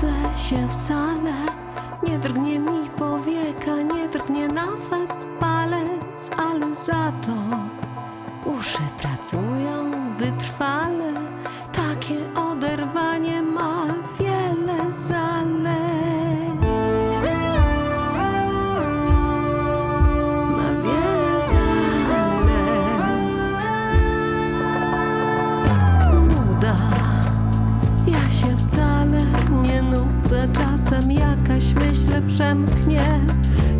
budzę się wcale. Nie drgnie mi powieka, nie drgnie nawet palec Ale za to uszy pracują wytrwale.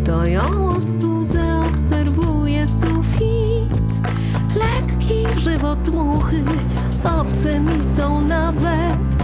To ją ostudzę, obserwuję sufit. Lekki żywot muchy, obce mi są nawet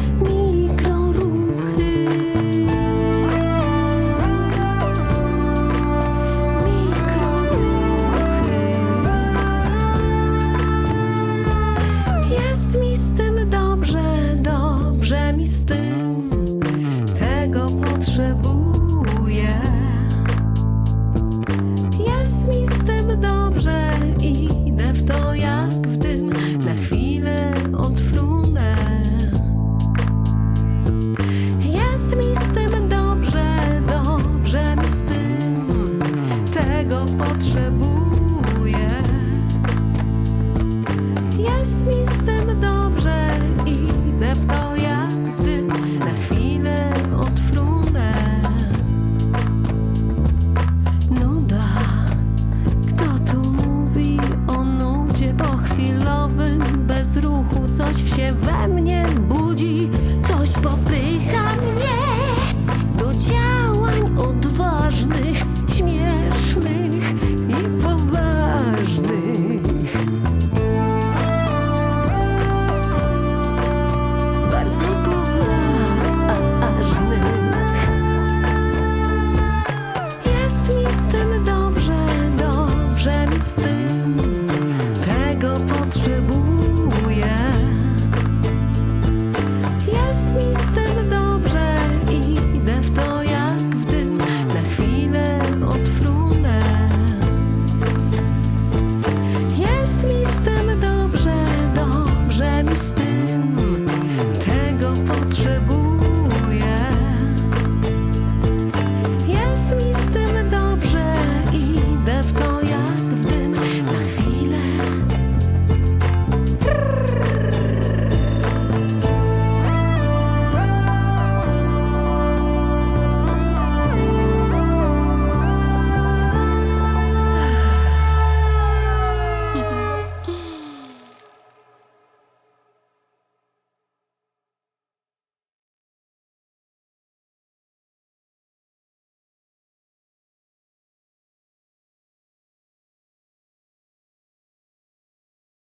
popycha mnie do działań odważnych, śmiesznych i poważnych. Bardzo poważnych. Jest mi z tym dobrze, dobrze mi z tym. Tego potrzebuję.